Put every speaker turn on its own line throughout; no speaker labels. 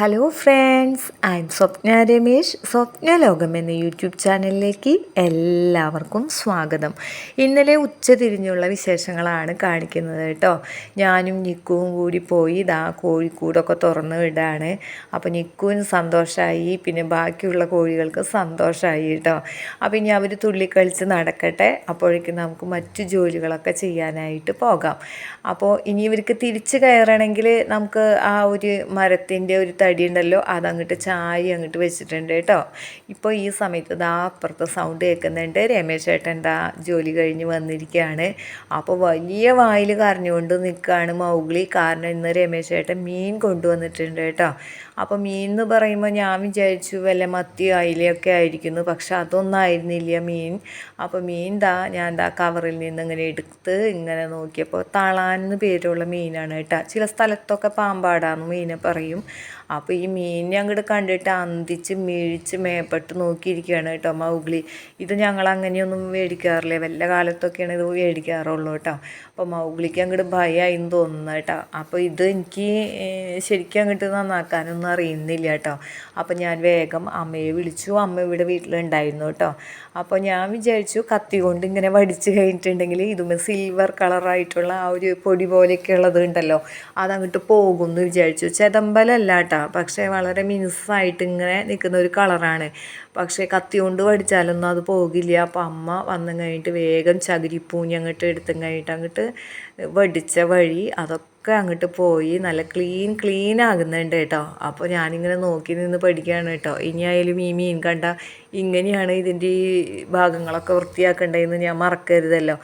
Hello friends I am Swapna Ramesh Swapna ലോകം എന്ന YouTube ചാനലിലേക്ക് എല്ലാവർക്കും സ്വാഗതം. ഇന്നലെ ഉച്ച തിരിഞ്ഞുള്ള വിശേഷങ്ങളാണ് കാണിക്കുന്നത് കേട്ടോ. ഞാനും നിക്കുവും കൂടി പോയി ഇതാ കോഴിക്കൂടൊക്കെ തുറന്ന് വിടാണ്. അപ്പോൾ നിക്കുവിന് സന്തോഷമായി പിന്നെ ബാക്കിയുള്ള കോഴികൾക്ക് സന്തോഷമായി കേട്ടോ. അപ്പോൾ ഇനി അവർ തുള്ളിക്കളിച്ച് നടക്കട്ടെ. അപ്പോഴേക്കും നമുക്ക് മറ്റു ജോലികളൊക്കെ ചെയ്യാനായിട്ട് പോകാം. അപ്പോൾ ഇനി ഇവർക്ക് തിരിച്ച് കയറണമെങ്കിൽ നമുക്ക് ആ ഒരു മരത്തിന്റെ ഒരു തടി ഉണ്ടല്ലോ അതങ്ങോട്ട് ചായ അങ്ങോട്ട് വെച്ചിട്ടുണ്ട് കേട്ടോ. ഇപ്പോൾ ഈ സമയത്ത് ഇതാ അപ്പുറത്ത് സൗണ്ട് കേൾക്കുന്നുണ്ട്. രമേശ് ചേട്ടൻ എന്താ ജോലി കഴിഞ്ഞ് വന്നിരിക്കുകയാണ് അപ്പോൾ വലിയ വായിൽ കരഞ്ഞുകൊണ്ട് നിൽക്കുകയാണ് മൗഗ്ലി. കാരണം ഇന്ന് രമേശ് ചേട്ടൻ മീൻ കൊണ്ടുവന്നിട്ടുണ്ട് കേട്ടോ. അപ്പോൾ മീൻ എന്ന് പറയുമ്പോൾ ഞാൻ വിചാരിച്ചു വല്ല മത്തി അയിലയൊക്കെ ആയിരിക്കുന്നു. പക്ഷെ അതൊന്നും ആയിരുന്നില്ല മീൻ. അപ്പോൾ മീൻ ദാ ഞാൻ ദാ കവറിൽ നിന്ന് ഇങ്ങനെ എടുത്ത് ഇങ്ങനെ നോക്കിയപ്പോൾ തളാൻ എന്ന് പേരുള്ള മീനാണ് കേട്ടോ. ചില സ്ഥലത്തൊക്കെ പാമ്പാടാന്ന് മീനെ പറയും. അപ്പോൾ ഈ മീനിനെ അങ്ങോട്ട് കണ്ടിട്ട് അന്തിച്ച് മിഴിച്ച് മേപ്പെട്ട് നോക്കിയിരിക്കുകയാണ് കേട്ടോ മൗഗ്ലി. ഇത് ഞങ്ങൾ അങ്ങനെയൊന്നും മേടിക്കാറില്ല? വല്ല കാലത്തൊക്കെയാണ് ഇത് മേടിക്കാറുള്ളൂ കേട്ടോ. അപ്പോൾ മൗഗ്ലിക്ക് അങ്ങോട്ട് ഭയമായിന്ന് തോന്നുന്നു കേട്ടോ. അപ്പോൾ ഇത് എനിക്ക് ശരിക്കും അങ്ങോട്ട് നന്നാക്കാനൊന്നും അറിയുന്നില്ല കേട്ടോ. അപ്പോൾ ഞാൻ വേഗം അമ്മയെ വിളിച്ചു. അമ്മ ഇവിടെ വീട്ടിലുണ്ടായിരുന്നു കേട്ടോ. അപ്പോൾ ഞാൻ വിചാരിച്ചു കത്തി കൊണ്ട് ഇങ്ങനെ വടിച്ച് കഴിഞ്ഞിട്ടുണ്ടെങ്കിൽ ഇതുമേ സിൽവർ കളറായിട്ടുള്ള ആ ഒരു പൊടി പോലെയൊക്കെ ഉള്ളത് ഉണ്ടല്ലോ. അതങ്ങോട്ട് പോകുമെന്ന് വിചാരിച്ചു. ചെതമ്പലല്ല കേട്ടോ. പക്ഷേ വളരെ മിനുസായിട്ട് ഇങ്ങനെ നിൽക്കുന്ന ഒരു കളറാണ്. പക്ഷേ കത്തി കൊണ്ട് വടിച്ചാലൊന്നും അത് പോകില്ല. അപ്പം അമ്മ വന്നു കഴിഞ്ഞിട്ട് വേഗം ചകിരിപ്പൂഞ്ഞ് അങ്ങോട്ട് എടുത്തും കഴിഞ്ഞിട്ട് അങ്ങോട്ട് വടിച്ച വഴി അതൊക്കെ അങ്ങോട്ട് പോയി നല്ല ക്ലീൻ ക്ലീൻ ആകുന്നുണ്ട് കേട്ടോ. അപ്പോൾ ഞാനിങ്ങനെ നോക്കി നിന്ന് പഠിക്കുകയാണ് കേട്ടോ. ഇനിയായാലും ഈ മീൻ കണ്ട ഇങ്ങനെയാണ് ഇതിന്റെ ഈ ഭാഗങ്ങളൊക്കെ വൃത്തിയാക്കേണ്ടതെന്ന് ഞാൻ മറക്കരുതല്ലോ.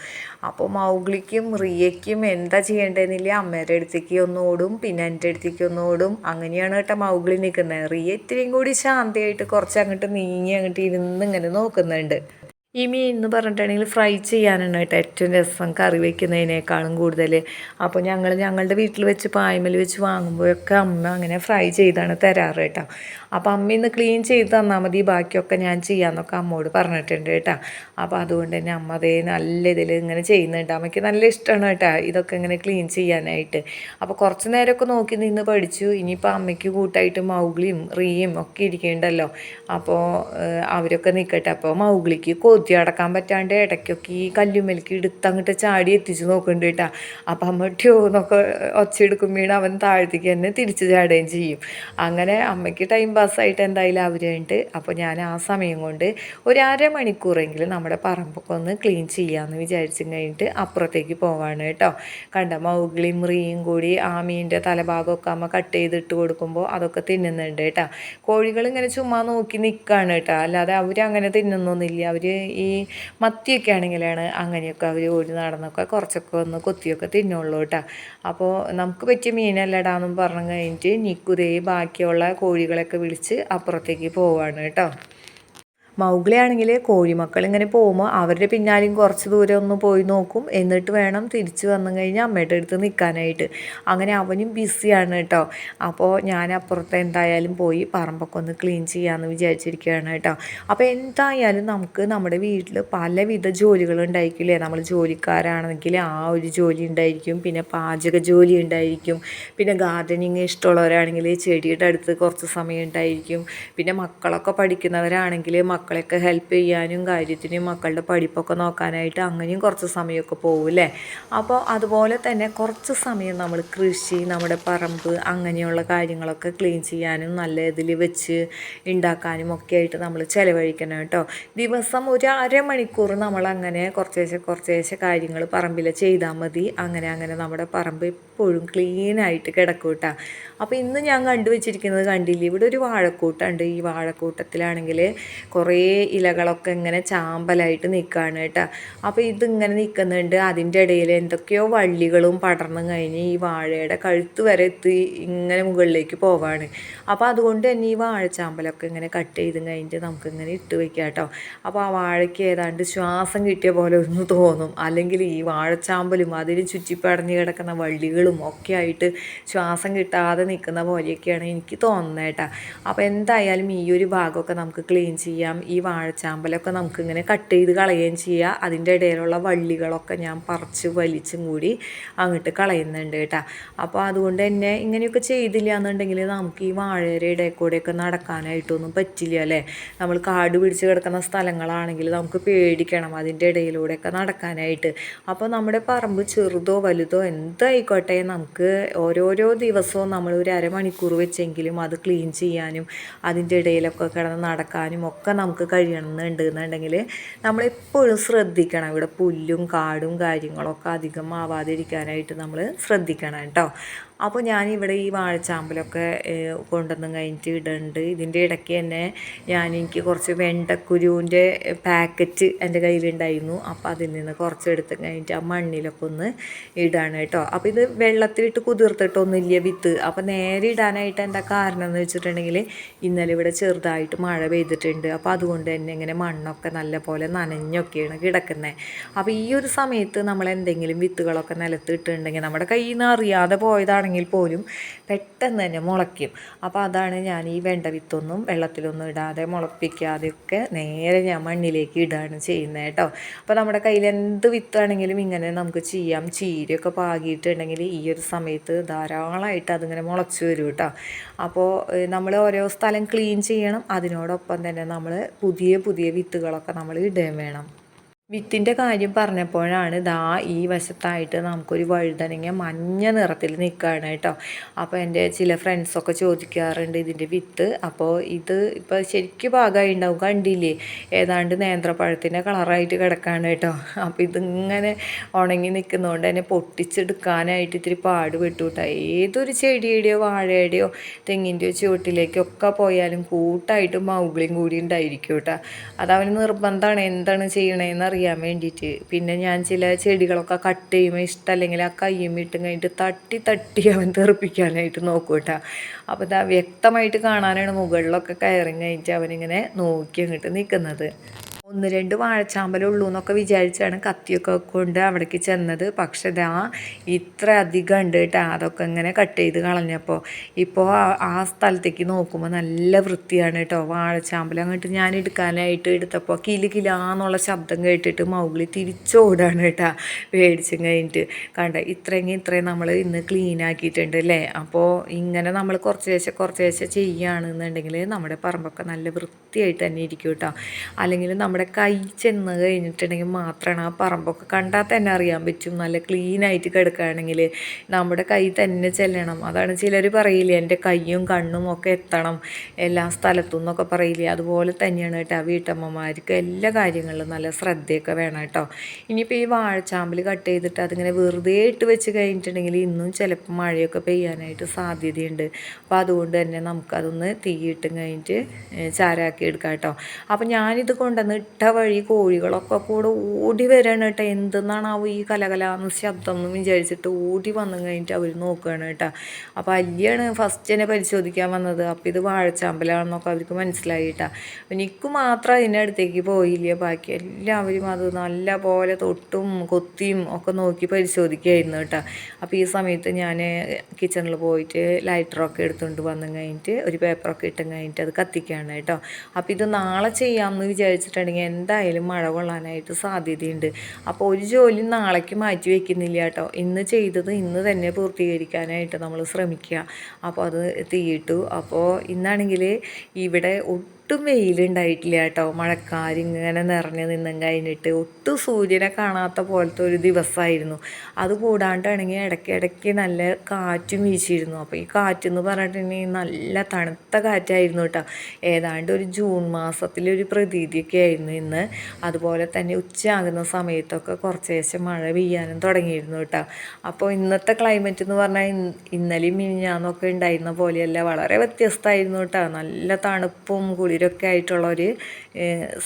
അപ്പോൾ മൗഗ്ലിക്കും റിയയ്ക്കും എന്താ ചെയ്യേണ്ടതെന്നില്ല അമ്മയുടെ അടുത്തേക്ക് ഒന്ന് ഓടും പിന്നെ എന്റെ അടുത്തേക്ക് ഒന്ന് ഓടും. അങ്ങനെയാണ് കേട്ടോ മൗഗ്ലി നിൽക്കുന്നത് റിയ ഇത്തിരിയും കൂടി ശാന്തിയായിട്ട് കുറച്ച് അങ്ങോട്ട് നീങ്ങി അങ്ങോട്ട് ഇരുന്ന് ഇങ്ങനെ നോക്കുന്നുണ്ട്. ഈ മീൻ എന്ന് പറഞ്ഞിട്ടുണ്ടെങ്കിൽ ഫ്രൈ ചെയ്യാനാണ് കേട്ടോ ഏറ്റവും രസം കറി വയ്ക്കുന്നതിനേക്കാളും കൂടുതൽ. അപ്പോൾ ഞങ്ങൾ ഞങ്ങളുടെ വീട്ടിൽ വെച്ച് പായ്മൽ വെച്ച് വാങ്ങുമ്പോഴൊക്കെ അമ്മ അങ്ങനെ ഫ്രൈ ചെയ്താണ് തരാറ് കേട്ടോ. അപ്പോൾ അമ്മ ഇന്ന് ക്ലീൻ ചെയ്ത് തന്നാൽ മതി ബാക്കിയൊക്കെ ഞാൻ ചെയ്യാമെന്നൊക്കെ അമ്മോട് പറഞ്ഞിട്ടുണ്ട് കേട്ടോ. അപ്പോൾ അതുകൊണ്ട് തന്നെ അമ്മ അതേ നല്ല ഇതിൽ ഇങ്ങനെ ചെയ്യുന്നുണ്ട്. അമ്മയ്ക്ക് നല്ല ഇഷ്ടമാണ് കേട്ടോ ഇതൊക്കെ ഇങ്ങനെ ക്ലീൻ ചെയ്യാനായിട്ട്. അപ്പോൾ കുറച്ച് നേരമൊക്കെ നോക്കി നിന്ന് പഠിച്ചു. ഇനിയിപ്പോൾ അമ്മയ്ക്ക് കൂട്ടായിട്ട് മൗഗ്ലിയും റിയും ഒക്കെ ഇരിക്കുന്നുണ്ടല്ലോ അപ്പോൾ അവരൊക്കെ നിൽക്കട്ടെ. അപ്പോൾ മൗഗ്ലിക്ക് കൊതി കുത്തി അടക്കാൻ പറ്റാണ്ട് ഇടയ്ക്കൊക്കെ ഈ കല്ലുമലിക്ക് എടുത്ത് അങ്ങോട്ട് ചാടി എത്തിച്ച് നോക്കുന്നുണ്ട് കേട്ടാ. അപ്പം അമ്മ ട്യോ എന്നൊക്കെ വീണ് അവൻ താഴത്തേക്ക് തന്നെ തിരിച്ച് ചാടുകയും ചെയ്യും. അങ്ങനെ അമ്മയ്ക്ക് ടൈം പാസ്സായിട്ട് എന്തായാലും അവരുണ്ട്. അപ്പോൾ ഞാൻ ആ സമയം കൊണ്ട് ഒരു അരമണിക്കൂറെങ്കിലും നമ്മുടെ പറമ്പൊക്കെ ഒന്ന് ക്ലീൻ ചെയ്യാമെന്ന് വിചാരിച്ചു കഴിഞ്ഞിട്ട് അപ്പുറത്തേക്ക് പോവാണ് കേട്ടോ. കണ്ട മൗഗ്ലി റീയും കൂടി ആ മീനിന്റെ തലഭാഗമൊക്കെ അമ്മ കട്ട് ചെയ്തിട്ട് കൊടുക്കുമ്പോൾ അതൊക്കെ തിന്നുന്നുണ്ട് കേട്ടോ. കോഴികൾ ഇങ്ങനെ ചുമ്മാ നോക്കി നിൽക്കുകയാണ് കേട്ടോ. അല്ലാതെ അവരങ്ങനെ തിന്നുന്നൊന്നുമില്ല അവർ ഈ മത്തിയൊക്കെ ആണെങ്കിലാണ് അങ്ങനെയൊക്കെ അവർ ഓടി നടന്നൊക്കെ കുറച്ചൊക്കെ ഒന്ന് കൊത്തിയൊക്കെ തിന്നുള്ളൂ കേട്ടോ. അപ്പോൾ നമുക്ക് പറ്റിയ മീനല്ലടാന്നും പറഞ്ഞു കഴിഞ്ഞിട്ട് നിക്കുതേ ബാക്കിയുള്ള കോഴികളൊക്കെ വിളിച്ച് അപ്പുറത്തേക്ക് പോവാണ് കേട്ടോ. മൗഗ്ലി ആണെങ്കിൽ കോഴിമക്കൾ ഇങ്ങനെ പോകുമ്പോൾ അവരുടെ പിന്നാലെയും കുറച്ച് ദൂരം ഒന്ന് പോയി നോക്കും. എന്നിട്ട് വേണം തിരിച്ച് വന്നു കഴിഞ്ഞാൽ അമ്മയുടെ അടുത്ത് നിൽക്കാനായിട്ട് അങ്ങനെ അവനും ബിസിയാണ് കേട്ടോ അപ്പോൾ ഞാൻ അപ്പുറത്ത് എന്തായാലും പോയി പറമ്പൊക്കെ ഒന്ന് ക്ലീൻ ചെയ്യാമെന്ന് വിചാരിച്ചിരിക്കുകയാണ് കേട്ടോ അപ്പോൾ എന്തായാലും നമുക്ക് നമ്മുടെ വീട്ടിൽ പലവിധ ജോലികൾ ഉണ്ടായിരിക്കില്ലേ? നമ്മൾ ജോലിക്കാരാണെങ്കിൽ ആ ഒരു ജോലി ഉണ്ടായിരിക്കും. പിന്നെ പാചക ജോലി ഉണ്ടായിരിക്കും. പിന്നെ ഗാർഡനിങ് ഇഷ്ടമുള്ളവരാണെങ്കിൽ ചെടിയുടെ അടുത്ത് കുറച്ച് സമയം ഉണ്ടായിരിക്കും. പിന്നെ മക്കളൊക്കെ പഠിക്കുന്നവരാണെങ്കിൽ മക്കൾ മക്കളെയൊക്കെ ഹെൽപ്പ് ചെയ്യാനും കാര്യത്തിനും മക്കളുടെ പഠിപ്പൊക്കെ നോക്കാനായിട്ട് അങ്ങനെയും കുറച്ച് സമയമൊക്കെ പോകില്ലേ അപ്പോൾ അതുപോലെ തന്നെ കുറച്ച് സമയം നമ്മൾ കൃഷി നമ്മുടെ പറമ്പ് അങ്ങനെയുള്ള കാര്യങ്ങളൊക്കെ ക്ലീൻ ചെയ്യാനും നല്ല ഇതിൽ വെച്ച് ഉണ്ടാക്കാനും ഒക്കെ ആയിട്ട് നമ്മൾ ചിലവഴിക്കണം കേട്ടോ. ദിവസം ഒരു അരമണിക്കൂർ നമ്മൾ അങ്ങനെ കുറച്ചേശ്ശെ കുറച്ചേശ്ശെ കാര്യങ്ങൾ പറമ്പിൽ ചെയ്താൽ മതി. അങ്ങനെ അങ്ങനെ നമ്മുടെ പറമ്പ് എപ്പോഴും ക്ലീൻ ആയിട്ട് കിടക്കും കേട്ടോ അപ്പോൾ ഇന്ന് ഞാൻ കണ്ടുവച്ചിരിക്കുന്നത് കണ്ടില്ല? ഇവിടെ ഒരു വാഴക്കൂട്ടുണ്ട്. ഈ വാഴക്കൂട്ടത്തിലാണെങ്കിൽ കുറേ ഇലകളൊക്കെ ഇങ്ങനെ ചാമ്പലായിട്ട് നിൽക്കുകയാണ് കേട്ടോ അപ്പോൾ ഇതിങ്ങനെ നിൽക്കുന്നുണ്ട് അതിന്റെ ഇടയിൽ എന്തൊക്കെയോ വള്ളികളും പടർന്നു കഴിഞ്ഞ് ഈ വാഴയുടെ കഴുത്ത് വരെ എത്തി ഇങ്ങനെ മുകളിലേക്ക് പോവാണ്. അപ്പോൾ അതുകൊണ്ട് തന്നെ ഈ വാഴച്ചാമ്പലൊക്കെ ഇങ്ങനെ കട്ട് ചെയ്ത് കഴിഞ്ഞിട്ട് നമുക്കിങ്ങനെ ഇട്ട് വെക്കാം കേട്ടോ അപ്പോൾ ആ വാഴയ്ക്ക് ഏതാണ്ട് ശ്വാസം കിട്ടിയ പോലെ ഒന്ന് തോന്നും. അല്ലെങ്കിൽ ഈ വാഴച്ചാമ്പലും അതിന് ചുറ്റിപ്പടഞ്ഞ് കിടക്കുന്ന വള്ളികളും പൊള്ളും ഒക്കെ ആയിട്ട് ശ്വാസം കിട്ടാതെ നിൽക്കുന്ന പോലെയൊക്കെയാണ് എനിക്ക് തോന്നുന്നത് കേട്ടോ. അപ്പോൾ എന്തായാലും ഈ ഒരു ഭാഗമൊക്കെ നമുക്ക് ക്ലീൻ ചെയ്യാം. ഈ വാഴച്ചാമ്പലൊക്കെ നമുക്ക് ഇങ്ങനെ കട്ട് ചെയ്ത് കളയുകയും ചെയ്യാം. അതിന്റെ ഇടയിലുള്ള വള്ളികളൊക്കെ ഞാൻ പറിച്ച് വലിച്ചും കൂടി അങ്ങോട്ട് കളയുന്നുണ്ട് കേട്ടോ. അപ്പോൾ അതുകൊണ്ട് തന്നെ ഇങ്ങനെയൊക്കെ ചെയ്തില്ല എന്നുണ്ടെങ്കിൽ നമുക്ക് ഈ വാഴയുടെ ഇടയിൽ കൂടെയൊക്കെ നടക്കാനായിട്ടൊന്നും പറ്റില്ല അല്ലേ? നമ്മൾ കാട് പിടിച്ച് കിടക്കുന്ന സ്ഥലങ്ങളാണെങ്കിൽ നമുക്ക് പേടിക്കണം അതിന്റെ ഇടയിലൂടെയൊക്കെ നടക്കാനായിട്ട്. അപ്പോൾ നമ്മുടെ പറമ്പ് ചെറുതോ വലുതോ എന്തായിക്കോട്ടെ നമുക്ക് ഓരോരോ ദിവസവും നമ്മൾ ഒരു അരമണിക്കൂർ വെച്ചെങ്കിലും അത് ക്ലീൻ ചെയ്യാനും അതിന്റെ ഇടയിലൊക്കെ കിടന്ന് നടക്കാനും ഒക്കെ നമുക്ക് കഴിയണമെന്നുണ്ട് എന്നുണ്ടെങ്കിൽ നമ്മളെപ്പോഴും ശ്രദ്ധിക്കണം. ഇവിടെ പുല്ലും കാടും കാര്യങ്ങളൊക്കെ അധികം ആവാതിരിക്കാനായിട്ട് നമ്മൾ ശ്രദ്ധിക്കണം കേട്ടോ. അപ്പോൾ ഞാനിവിടെ ഈ വാഴച്ചാമ്പലൊക്കെ കൊണ്ടുവന്ന് കഴിഞ്ഞിട്ട് ഇടുന്നുണ്ട് ഇതിന്റെ ഇടയ്ക്ക് തന്നെ ഞാൻ എനിക്ക് കുറച്ച് വെണ്ടക്കുരുവിന്റെ പാക്കറ്റ് എന്റെ കയ്യിലുണ്ടായിരുന്നു. അപ്പോൾ അതിൽ നിന്ന് കുറച്ച് എടുത്ത് കഴിഞ്ഞിട്ട് ആ മണ്ണിലൊക്കെ ഒന്ന് ഇടാണ് കേട്ടോ. അപ്പോൾ ഇത് വെള്ളത്തിലിട്ട് കുതിർത്തിട്ടൊന്നുമില്ല വിത്ത്. അപ്പോൾ നേരെ ഇടാനായിട്ട് എന്താ കാരണം എന്ന് വെച്ചിട്ടുണ്ടെങ്കിൽ ഇന്നലെ ഇവിടെ ചെറുതായിട്ട് മഴ പെയ്തിട്ടുണ്ട്. അപ്പോൾ അതുകൊണ്ട് തന്നെ ഇങ്ങനെ മണ്ണൊക്കെ നല്ലപോലെ നനഞ്ഞൊക്കെയാണ് കിടക്കുന്നത്. അപ്പോൾ ഈ ഒരു സമയത്ത് നമ്മൾ എന്തെങ്കിലും വിത്തുകളൊക്കെ നിലത്ത് ഇട്ടിട്ടുണ്ടെങ്കിൽ നമ്മുടെ കയ്യിൽ നിന്ന് അറിയാതെ പോയതാണ് ആണെങ്കിൽ പോലും പെട്ടെന്ന് തന്നെ മുളയ്ക്കും. അപ്പോൾ അതാണ് ഞാൻ ഈ വെണ്ട വിത്തൊന്നും വെള്ളത്തിലൊന്നും ഇടാതെ മുളപ്പിക്കാതെയൊക്കെ നേരെ ഞാൻ മണ്ണിലേക്ക് ഇടുകയാണ് ചെയ്യുന്നത് കേട്ടോ. അപ്പോൾ നമ്മുടെ കയ്യിൽ എന്ത് വിത്താണെങ്കിലും ഇങ്ങനെ നമുക്ക് ചെയ്യാം. ചീരയൊക്കെ പാകിയിട്ടുണ്ടെങ്കിൽ ഈ ഒരു സമയത്ത് ധാരാളമായിട്ട് അതിങ്ങനെ മുളച്ചു വരും കേട്ടോ. അപ്പോൾ നമ്മൾ ഓരോ സ്ഥലം ക്ലീൻ ചെയ്യണം. അതിനോടൊപ്പം തന്നെ നമ്മൾ പുതിയ പുതിയ വിത്തുകളൊക്കെ നമ്മൾ ഇടുകയും വേണം. വിത്തിന്റെ കാര്യം പറഞ്ഞപ്പോഴാണ് ദാ ഈ വശത്തായിട്ട് നമുക്കൊരു വഴുതനങ്ങ മഞ്ഞ നിറത്തിൽ നിൽക്കുകയാണ് കേട്ടോ. അപ്പോൾ എന്റെ ചില ഫ്രണ്ട്സൊക്കെ ചോദിക്കാറുണ്ട് ഇതിന്റെ വിത്ത്. അപ്പോൾ ഇത് ഇപ്പോൾ ശരിക്കും ഭാഗമായി ഉണ്ടാവും കണ്ടില്ലേ? ഏതാണ്ട് നേന്ത്രപ്പഴത്തിന്റെ കളറായിട്ട് കിടക്കുകയാണ് കേട്ടോ. അപ്പോൾ ഇതിങ്ങനെ ഉണങ്ങി നിൽക്കുന്നതുകൊണ്ട് തന്നെ പൊട്ടിച്ചെടുക്കാനായിട്ട് ഇത്തിരി പാട് വിട്ടുകൂട്ടാ ഏതൊരു ചെടിയുടെയോ വാഴയുടെയോ തെങ്ങിന്റെയോ ചുവട്ടിലേക്കൊക്കെ പോയാലും കൂട്ടായിട്ട് മൗഗ്ലിയും കൂടി ഉണ്ടായിരിക്കും കേട്ടോ. അതവന് നിർബന്ധമാണ് എന്താണ് ചെയ്യണതെന്ന് അറിയാൻ വേണ്ടിയിട്ട്. പിന്നെ ഞാൻ ചില ചെടികളൊക്കെ കട്ട് ചെയ്യുമ്പോൾ ഇഷ്ടമല്ലെങ്കിൽ ആ കയ്യും ഇട്ടും കഴിഞ്ഞിട്ട് തട്ടി തട്ടി അവൻ തെറിപ്പിക്കാനായിട്ട് നോക്കും കേട്ടോ. അപ്പോൾ ഇതാ വ്യക്തമായിട്ട് കാണാനാണ് മുകളിലൊക്കെ കയറി കഴിഞ്ഞിട്ട് അവനിങ്ങനെ നോക്കി അങ്ങോട്ട് നിൽക്കുന്നത്. ഒന്ന് രണ്ട് വാഴച്ചാമ്പലുള്ളൂ എന്നൊക്കെ വിചാരിച്ചാണ് കത്തിയൊക്കെ കൊണ്ട് അവിടേക്ക് ചെന്നത്. പക്ഷെ ഇതാ ഇത്ര അധികം ഉണ്ട് കേട്ടോ അതൊക്കെ ഇങ്ങനെ കട്ട് ചെയ്ത് കളഞ്ഞപ്പോൾ ഇപ്പോൾ ആ സ്ഥലത്തേക്ക് നോക്കുമ്പോൾ നല്ല വൃത്തിയാണ് കേട്ടോ വാഴച്ചാമ്പൽ അങ്ങോട്ട് ഞാൻ എടുക്കാനായിട്ട് എടുത്തപ്പോൾ കിലി കിലാന്നുള്ള ശബ്ദം കേട്ടിട്ട് മൗഗ്ലി തിരിച്ചോടാണ് കേട്ടോ മേടിച്ചും കഴിഞ്ഞിട്ട്. കണ്ട ഇത്രയെങ്കിൽ ഇത്രയും നമ്മൾ ഇന്ന് ക്ലീൻ ആക്കിയിട്ടുണ്ട് അല്ലേ അപ്പോൾ ഇങ്ങനെ നമ്മൾ കുറച്ച് ശേഷം കുറച്ച് ശേഷം ചെയ്യുകയാണെന്നുണ്ടെങ്കിൽ നമ്മുടെ പറമ്പൊക്കെ നല്ല വൃത്തിയായിട്ട് തന്നെ ഇരിക്കും കേട്ടോ അല്ലെങ്കിൽ നമ്മൾ നമ്മുടെ കൈ ചെന്ന് കഴിഞ്ഞിട്ടുണ്ടെങ്കിൽ മാത്രമാണ് ആ പറമ്പൊക്കെ കണ്ടാൽ തന്നെ അറിയാൻ പറ്റും. നല്ല ക്ലീനായിട്ട് കിടക്കുകയാണെങ്കിൽ നമ്മുടെ കൈ തന്നെ ചെല്ലണം. അതാണ് ചിലർ പറയില്ലേ എന്റെ കൈയും കണ്ണും ഒക്കെ എത്തണം. എല്ലാ സ്ഥലത്തും എന്നൊക്കെ പറയില്ലേ അതുപോലെ തന്നെയാണ് കേട്ടോ വീട്ടമ്മമാർക്ക് എല്ലാ കാര്യങ്ങളിലും നല്ല ശ്രദ്ധയൊക്കെ വേണം കേട്ടോ. ഇനിയിപ്പോൾ ഈ വാഴച്ചാമ്പൽ കട്ട് ചെയ്തിട്ട് അതിങ്ങനെ വെറുതെ ഇട്ട് വെച്ച് കഴിഞ്ഞിട്ടുണ്ടെങ്കിൽ ഇന്നും ചിലപ്പോൾ മഴയൊക്കെ പെയ്യാനായിട്ട് സാധ്യതയുണ്ട്. അപ്പോൾ അതുകൊണ്ട് തന്നെ നമുക്കതൊന്ന് തീയിട്ടും കഴിഞ്ഞിട്ട് ചാരാക്കി എടുക്കാം കേട്ടോ. അപ്പോൾ ഞാനിത് കൊണ്ടുവന്ന് ഇട്ട വഴി കോഴികളൊക്കെ കൂടെ ഓടി വരാണ് കേട്ടോ. എന്തെന്നാണാവും ഈ കലകലാന്ന് ശബ്ദം എന്ന് വിചാരിച്ചിട്ട് ഓടി വന്നു കഴിഞ്ഞിട്ട് അവർ നോക്കുകയാണ് കേട്ടോ. അപ്പോൾ അല്ലിയാണ് ഫസ്റ്റ് തന്നെ പരിശോധിക്കാൻ വന്നത്. അപ്പോൾ ഇത് വാഴച്ചാമ്പലാണെന്നൊക്കെ അവർക്ക് മനസ്സിലായി കേട്ടോ. എനിക്ക് മാത്രം അതിന്റെ അടുത്തേക്ക് പോയില്ല. ബാക്കി എല്ലാവരും അത് നല്ല പോലെ തൊട്ടും കൊത്തിയും ഒക്കെ നോക്കി പരിശോധിക്കുകയായിരുന്നു കേട്ടോ. അപ്പോൾ ഈ സമയത്ത് ഞാൻ കിച്ചണിൽ പോയിട്ട് ലൈറ്ററൊക്കെ എടുത്തുകൊണ്ട് വന്നു കഴിഞ്ഞിട്ട് ഒരു പേപ്പറൊക്കെ ഇട്ടും കഴിഞ്ഞിട്ട് അത് കത്തിക്കുകയാണ് കേട്ടോ. അപ്പോൾ ഇത് നാളെ ചെയ്യാമെന്ന് വിചാരിച്ചിട്ടുണ്ടെങ്കിൽ തുടങ്ങിയ എന്തായാലും മഴ കൊള്ളാനായിട്ട് സാധ്യതയുണ്ട്. അപ്പോൾ ഒരു ജോലി നാളേക്ക് മാറ്റി വെക്കുന്നില്ല കേട്ടോ. ഇന്ന് ചെയ്തത് ഇന്ന് തന്നെ പൂർത്തീകരിക്കാനായിട്ട് നമ്മൾ ശ്രമിക്കുക. അപ്പോൾ അത് തീയിട്ടു. അപ്പോൾ ഇന്നാണെങ്കിൽ ഇവിടെ ഒട്ടും വെയിലുണ്ടായിട്ടില്ല കേട്ടോ. മഴക്കാരിങ്ങനെ നിറഞ്ഞു നിന്നും കഴിഞ്ഞിട്ട് ഒട്ടും സൂര്യനെ കാണാത്ത പോലത്തെ ഒരു ദിവസമായിരുന്നു. അത് കൂടാണ്ടാണെങ്കിൽ ഇടയ്ക്കിടയ്ക്ക് നല്ല കാറ്റും വീശിയിരുന്നു. അപ്പോൾ ഈ കാറ്റെന്ന് പറഞ്ഞിട്ടുണ്ടെങ്കിൽ നല്ല തണുത്ത കാറ്റായിരുന്നു കേട്ടോ. ഏതാണ്ട് ഒരു ജൂൺ മാസത്തിലെ ഒരു പ്രതീതിയൊക്കെ ആയിരുന്നു ഇന്ന്. അതുപോലെ തന്നെ ഉച്ചയാകുന്ന സമയത്തൊക്കെ കുറച്ച് ശേഷം മഴ പെയ്യാനും തുടങ്ങിയിരുന്നു കേട്ടോ. അപ്പോൾ ഇന്നത്തെ ക്ലൈമറ്റ് എന്ന് പറഞ്ഞാൽ ഇന്നലെയും മിനിഞ്ഞാന്നൊക്കെ ഉണ്ടായിരുന്ന പോലെയല്ല. വളരെ വ്യത്യസ്തമായിരുന്നു കേട്ടോ. നല്ല തണുപ്പും കുളി കുളിരൊക്കെ ആയിട്ടുള്ള ഒരു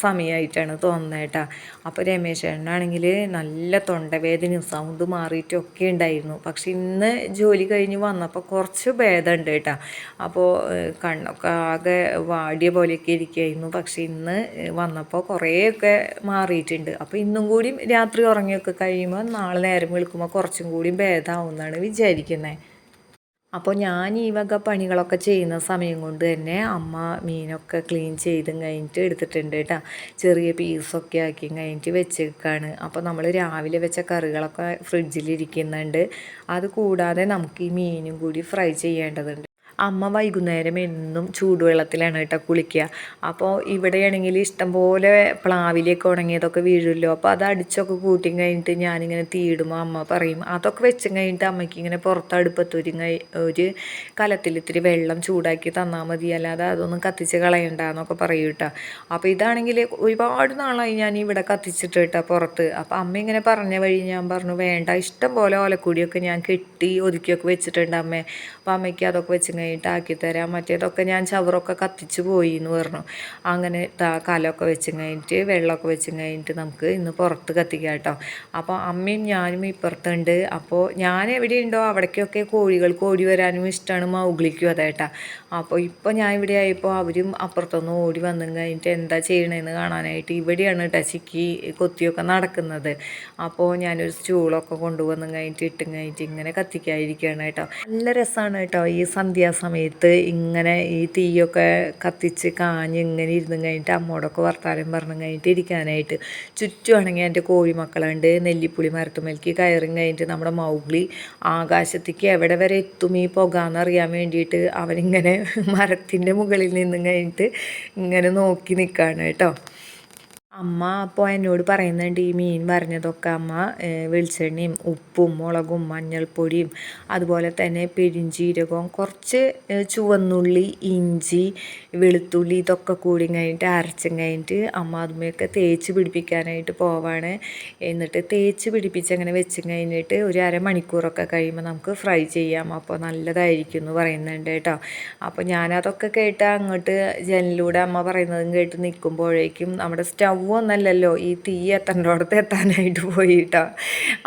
സമയമായിട്ടാണ് തോന്നുന്നത് കേട്ടോ. അപ്പോൾ രമേശ് ആണെങ്കിൽ നല്ല തൊണ്ടവേദനയും സൗണ്ട് മാറിയിട്ടൊക്കെ ഉണ്ടായിരുന്നു. പക്ഷെ ഇന്ന് ജോലി കഴിഞ്ഞ് വന്നപ്പോൾ കുറച്ച് ഭേദമുണ്ട് കേട്ടോ. അപ്പോൾ കണ്ണൊക്കെ ആകെ വാടിയ പോലെയൊക്കെ ഇരിക്കുകയായിരുന്നു. പക്ഷെ ഇന്ന് വന്നപ്പോൾ കുറേയൊക്കെ മാറിയിട്ടുണ്ട്. അപ്പോൾ ഇന്നും കൂടി രാത്രി ഉറങ്ങിയൊക്കെ കഴിയുമ്പോൾ നാളെ നേരം വിളിക്കുമ്പോൾ കുറച്ചും കൂടി ഭേദമാവും എന്നാണ് വിചാരിക്കുന്നത് അപ്പോൾ ഞാൻ ഈ വക പണികളൊക്കെ ചെയ്യുന്ന സമയം കൊണ്ട് തന്നെ അമ്മ മീനൊക്കെ ക്ലീൻ ചെയ്തും കഴിഞ്ഞിട്ട് എടുത്തിട്ടുണ്ട് കേട്ടോ. ചെറിയ പീസൊക്കെ ആക്കി കഴിഞ്ഞിട്ട് വെച്ചേക്കാണ്. അപ്പോൾ നമ്മൾ രാവിലെ വെച്ച കറികളൊക്കെ ഫ്രിഡ്ജിലിരിക്കുന്നുണ്ട് അത് കൂടാതെ നമുക്ക് ഈ മീനും കൂടി ഫ്രൈ ചെയ്യേണ്ടതുണ്ട്. അമ്മ വൈകുന്നേരം എന്നും ചൂടുവെള്ളത്തിലാണ് കേട്ടോ കുളിക്കുക. അപ്പോൾ ഇവിടെയാണെങ്കിൽ ഇഷ്ടംപോലെ പ്ലാവിലേക്ക് ഉണങ്ങിയതൊക്കെ വീഴുമല്ലോ. അപ്പോൾ അത് അടിച്ചൊക്കെ കൂട്ടി കഴിഞ്ഞിട്ട് ഞാനിങ്ങനെ തീയിടുമ്പോൾ അമ്മ പറയും. അതൊക്കെ വെച്ചും കഴിഞ്ഞിട്ട് അമ്മയ്ക്ക് ഇങ്ങനെ പുറത്ത് ഒരു ഒരു കലത്തിൽ ഇത്തിരി വെള്ളം ചൂടാക്കി തന്നാൽ മതി. അല്ലാതെ അതൊന്നും കത്തിച്ച് കളയണ്ട എന്നൊക്കെ പറയും കേട്ടോ. അപ്പോൾ ഇതാണെങ്കിൽ ഒരുപാട് നാളായി ഞാൻ ഇവിടെ കത്തിച്ചിട്ട് കേട്ടോ പുറത്ത്. അപ്പോൾ അമ്മ ഇങ്ങനെ പറഞ്ഞ വഴി ഞാൻ പറഞ്ഞു വേണ്ട ഇഷ്ടം പോലെ ഓലക്കൂടിയൊക്കെ ഞാൻ കെട്ടി ഒതുക്കിയൊക്കെ വെച്ചിട്ടുണ്ട് അമ്മേ. അപ്പോൾ അമ്മയ്ക്ക് അതൊക്കെ വെച്ച് കഴിഞ്ഞിട്ട് ആക്കി തരാം. മറ്റേതൊക്കെ ഞാൻ ചവറൊക്കെ കത്തിച്ച് പോയി എന്ന് പറഞ്ഞു. അങ്ങനെ കലമൊക്കെ വെച്ച് കഴിഞ്ഞിട്ട് വെള്ളമൊക്കെ വെച്ച് കഴിഞ്ഞിട്ട് നമുക്ക് ഇന്ന് പുറത്ത് കത്തിക്കാം കേട്ടോ. അപ്പോൾ അമ്മയും ഞാനും ഇപ്പുറത്തുണ്ട്. അപ്പോൾ ഞാൻ എവിടെയുണ്ടോ അവിടേക്കൊക്കെ കോഴികൾ കോഴി വരാനും ഇഷ്ടമാണ് മൗഗ്ലിക്കും അതേട്ടാ അപ്പോൾ ഇപ്പോൾ ഞാൻ ഇവിടെ ആയപ്പോൾ അവരും അപ്പുറത്തൊന്ന് ഓടി വന്നു കഴിഞ്ഞിട്ട് എന്താ ചെയ്യണമെന്ന് കാണാനായിട്ട് ഇവിടെയാണ് കേട്ടോ ചിക്കി കൊത്തിയൊക്കെ നടക്കുന്നത്. അപ്പോൾ ഞാനൊരു സ്റ്റൂളൊക്കെ കൊണ്ടുവന്നു കഴിഞ്ഞിട്ട് ഇട്ടും കഴിഞ്ഞിട്ട് ഇങ്ങനെ കത്തിക്കാതിരിക്കുകയാണ് കേട്ടോ. നല്ല രസമാണ് കേട്ടോ ഈ സന്ധ്യാസമയത്ത് ഇങ്ങനെ ഈ തീയൊക്കെ കത്തിച്ച് കാഞ്ഞ് ഇങ്ങനെ ഇരുന്ന് കഴിഞ്ഞിട്ട് അമ്മോടൊക്കെ വർത്താനം പറഞ്ഞു കഴിഞ്ഞിട്ട് ഇരിക്കാനായിട്ട്. ചുറ്റുമാണെങ്കിൽ എന്റെ കോഴിമക്കളുണ്ട്. നെല്ലിപ്പുളി മരത്തുമേലേക്ക് കയറും കഴിഞ്ഞിട്ട് നമ്മുടെ മൗഗ്ലി ആകാശത്തേക്ക് എവിടെ വരെ എത്തും ഈ പുകയെന്നറിയാൻ വേണ്ടിയിട്ട് അവനിങ്ങനെ മരത്തിന്റെ മുകളിൽ നിന്ന് കഴിഞ്ഞിട്ട് ഇങ്ങനെ നോക്കി നിൽക്കുകയാണ് കേട്ടോ. അമ്മ അപ്പോൾ എന്നോട് പറയുന്നുണ്ട് ഈ മീൻ പറഞ്ഞതൊക്കെ അമ്മ വെളിച്ചെണ്ണയും ഉപ്പും മുളകും മഞ്ഞൾപ്പൊടിയും അതുപോലെ തന്നെ പെരിഞ്ചീരകവും കുറച്ച് ചുവന്നുള്ളി ഇഞ്ചി വെളുത്തുള്ളി ഇതൊക്കെ കൂടി കഴിഞ്ഞിട്ട് അരച്ചും കഴിഞ്ഞിട്ട് അമ്മ അതുമൊക്കെ തേച്ച് പിടിപ്പിക്കാനായിട്ട് പോവാണ്. എന്നിട്ട് തേച്ച് പിടിപ്പിച്ച് അങ്ങനെ വെച്ചും കഴിഞ്ഞിട്ട് ഒരു അരമണിക്കൂറൊക്കെ കഴിയുമ്പോൾ നമുക്ക് ഫ്രൈ ചെയ്യാം. അപ്പോൾ നല്ലതായിരിക്കും എന്ന് പറയുന്നുണ്ട് കേട്ടോ. അപ്പോൾ ഞാനതൊക്കെ കേട്ട് അങ്ങോട്ട് ജനലിലൂടെ അമ്മ പറയുന്നതും കേട്ട് നിൽക്കുമ്പോഴേക്കും നമ്മുടെ സ്റ്റൗ ഒന്നല്ലല്ലോ ഈ തീ എത്തേണ്ടോടത്ത് എത്താനായിട്ട് പോയി കേട്ടോ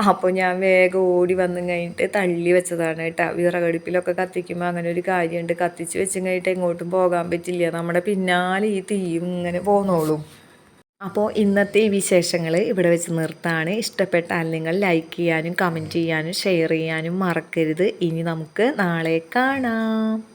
അപ്പോൾ ഞാൻ വേഗം ഓടി വന്നു കഴിഞ്ഞിട്ട് തള്ളി വെച്ചതാണ് കേട്ടോ. വിറകടുപ്പിലൊക്കെ കത്തിക്കുമ്പോൾ അങ്ങനെ ഒരു കാര്യമുണ്ട് കത്തിച്ച് വെച്ച് കഴിഞ്ഞിട്ട് എങ്ങോട്ടും പോകാൻ പറ്റില്ല. നമ്മുടെ പിന്നാലെ ഈ തീയും ഇങ്ങനെ പോന്നോളും. അപ്പോൾ ഇന്നത്തെ ഈ വിശേഷങ്ങൾ ഇവിടെ വെച്ച് നിർത്താണ്. ഇഷ്ടപ്പെട്ടാൽ നിങ്ങൾ ലൈക്ക് ചെയ്യാനും കമന്റ് ചെയ്യാനും ഷെയർ ചെയ്യാനും മറക്കരുത്. ഇനി നമുക്ക് നാളെ കാണാം.